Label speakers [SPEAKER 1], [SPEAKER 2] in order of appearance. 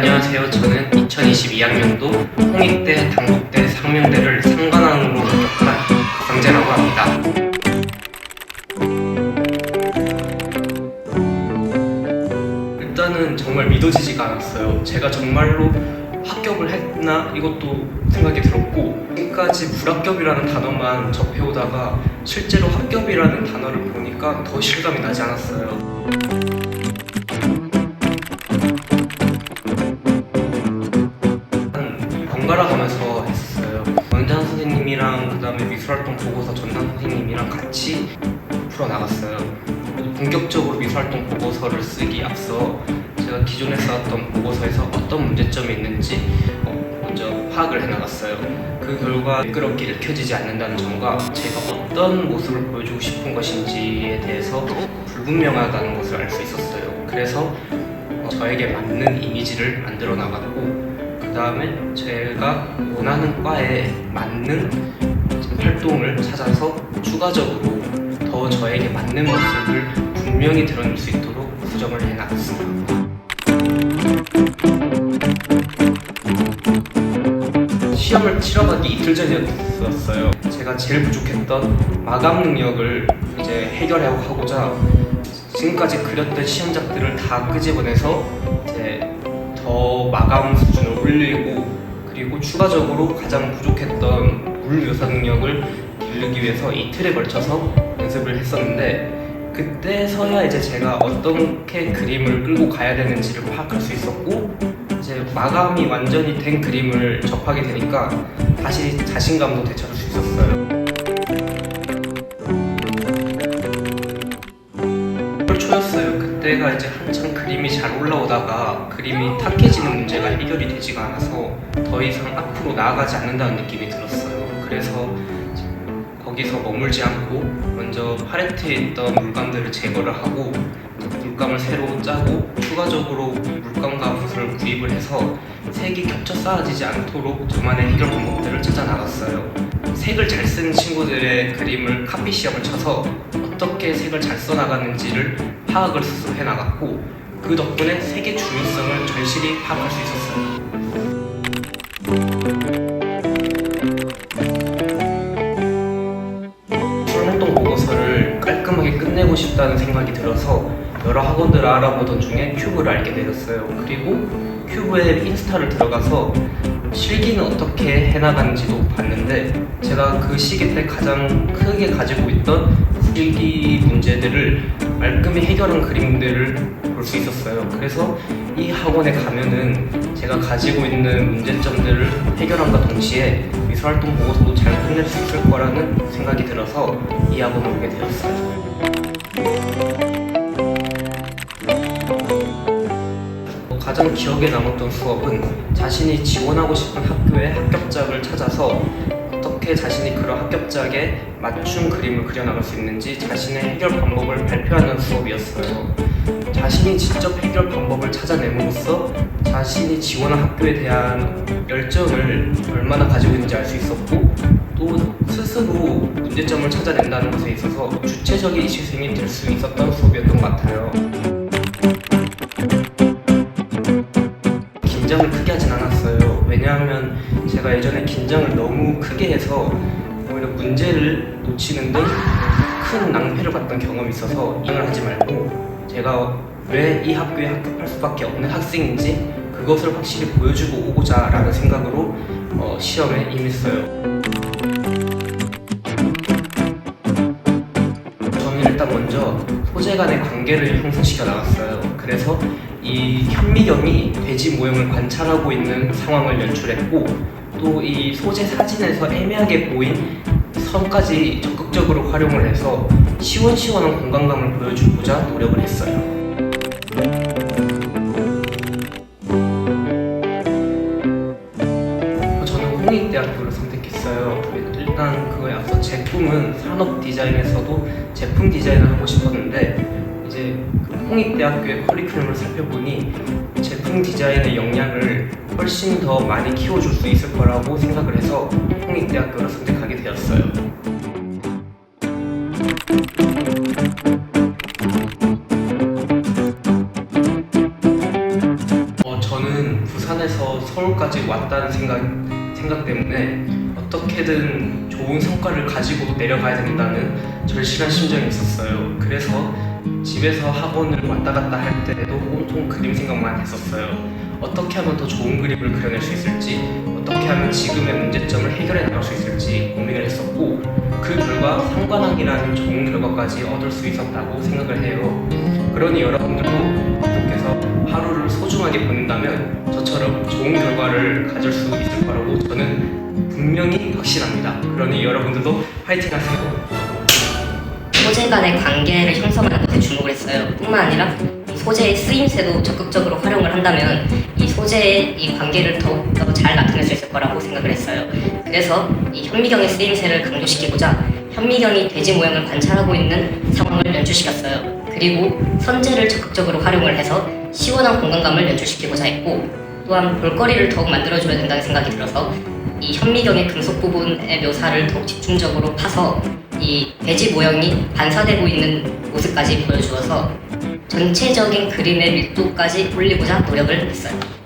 [SPEAKER 1] 안녕하세요. 저는 2022학년도 홍익대, 당국대, 상명대를 상관왕으로 합격한 강재라고 합니다. 일단은 정말 믿어지지가 않았어요. 제가 정말로 합격을 했나 이것도 생각이 들었고 지금까지 불합격이라는 단어만 접해오다가 실제로 합격이라는 단어를 보니까 더 실감이 나지 않았어요. 미술활동 보고서 전담 선생님이랑 같이 풀어 나갔어요. 본격적으로 미술활동 보고서를 쓰기 앞서 제가 기존에 써왔던 보고서에서 어떤 문제점이 있는지 어, 먼저 파악을 해나갔어요. 그 결과 매끄럽게 읽혀지지 않는다는 점과 제가 어떤 모습을 보여주고 싶은 것인지에 대해서 불분명하다는 것을 알 수 있었어요. 그래서 어, 저에게 맞는 이미지를 만들어 나갔고 그 다음에 제가 원하는 과에 맞는 활동을 찾아서 추가적으로 더 저에게 맞는 모습을 분명히 드러낼 수 있도록 수정을 해나갔습니다. 시험을 치러 가기 이틀 전이었어요. 제가 제일 부족했던 마감 능력을 이제 해결하고자 지금까지 그렸던 시험작들을 다 끄집어내서 이제 더 마감 수준을 올리고 그리고 추가적으로 가장 부족했던 물 묘사 능력을 기르기 위해서 이틀에 걸쳐서 연습을 했었는데 그때서야 이제 제가 어떻게 그림을 끌고 가야 되는지를 파악할 수 있었고 이제 마감이 완전히 된 그림을 접하게 되니까 다시 자신감도 되찾을 수 있었어요. 1월 초였어요. 그때가 이제 한창 그림이 잘 올라오다가 그림이 탁해지는 문제가 해결이 되지가 않아서 더 이상 앞으로 나아가지 않는다는 느낌이 들었어요. 그래서 거기서 머물지 않고 먼저 팔레트에 있던 물감들을 제거를 하고 물감을 새로 짜고 추가적으로 물감과 붓을 구입을 해서 색이 겹쳐 쌓아지지 않도록 저만의 해결 방법들을 찾아 나갔어요. 색을 잘 쓰는 친구들의 그림을 카피 시험을 쳐서 어떻게 색을 잘 써나가는지를 파악을 스스로 해나갔고 그 덕분에 색의 중요성을 절실히 파악할 수 있었어요. 싶다는 생각이 들어서 여러 학원들을 알아보던 중에 큐브를 알게 되었어요. 그리고 큐브에 인스타를 들어가서 실기는 어떻게 해나가는지도 봤는데 제가 그 시기 때 가장 크게 가지고 있던 실기 문제들을 말끔히 해결한 그림들을 볼 수 있었어요. 그래서 이 학원에 가면은 제가 가지고 있는 문제점들을 해결함과 동시에 미술활동 보고서도 잘 끝낼 수 있을 거라는 생각이 들어서 이 학원을 오게 되었어요. 가장 기억에 남았던 수업은 자신이 지원하고 싶은 학교의 합격작을 찾아서 어떻게 자신이 그런 합격작에 맞춤 그림을 그려나갈 수 있는지 자신의 해결 방법을 발표하는 수업이었어요. 자신이 직접 해결 방법을 찾아냄으로써 자신이 지원한 학교에 대한 열정을 얼마나 가지고 있는지 알 수 있었고 또 스스로 문제점을 찾아낸다는 것에 있어서 주체적인 이시생이 될 수 있었던 수업이었던 것 같아요. 긴장을 크게 하진 않았어요. 왜냐하면 제가 예전에 긴장을 너무 크게 해서 오히려 문제를 놓치는 등 큰 낭패를 봤던 경험이 있어서 긴장을 하지 말고 제가 왜 이 학교에 합격할 수밖에 없는 학생인지 그것을 확실히 보여주고 오고자 라는 생각으로 어, 시험에 임했어요. 저는 일단 먼저 소재 간의 관계를 형성시켜 나갔어요. 그래서 이 현미경이 돼지 모형을 관찰하고 있는 상황을 연출했고 또 이 소재 사진에서 애매하게 보인 선까지 적극적으로 활용을 해서 시원시원한 공간감을 보여주고자 노력을 했어요. 저는 홍익대학교를 선택했어요. 일단 그거에 앞서 제 꿈은 산업 디자인에서도 제품 디자인을 하고 싶었는데 이 제그 홍익대학교의 커리큘럼을 살펴보니 제품 디자인의 역량을 훨씬 더 많이 키워줄 수 있을 거라고 생각을 해서 홍익대학교를 선택하게 되었어요. 어, 저는 부산에서 서울까지 왔다는 생각, 생각 때문에 어떻게든 좋은 성과를 가지고 내려가야 된다는 절실한 심정이 있었어요. 그래서 집에서 학원을 왔다 갔다 할 때도 온통 그림 생각만 했었어요. 어떻게 하면 더 좋은 그림을 그려낼 수 있을지, 어떻게 하면 지금의 문제점을 해결해 나갈 수 있을지 고민을 했었고, 그 결과 상관왕이라는 좋은 결과까지 얻을 수 있었다고 생각을 해요. 그러니 여러분들도 계속해서 하루를 소중하게 보낸다면 저처럼 좋은 결과를 가질 수 있을 거라고 저는 분명히 확신합니다. 그러니 여러분들도 파이팅 하세요.
[SPEAKER 2] 소재 간의 관계를 형성하는 것에 주목을 했어요. 뿐만 아니라 이 소재의 쓰임새도 적극적으로 활용을 한다면 이 소재의 이 관계를 더욱더 잘 나타낼 수 있을 거라고 생각을 했어요. 그래서 이 현미경의 쓰임새를 강조시키고자 현미경이 돼지 모양을 관찰하고 있는 상황을 연출시켰어요. 그리고 선재를 적극적으로 활용을 해서 시원한 공간감을 연출시키고자 했고 또한 볼거리를 더욱 만들어줘야 된다는 생각이 들어서 이 현미경의 금속 부분의 묘사를 더욱 집중적으로 파서 이 돼지 모형이 반사되고 있는 모습까지 보여주어서 전체적인 그림의 밀도까지 올리고자 노력을 했어요.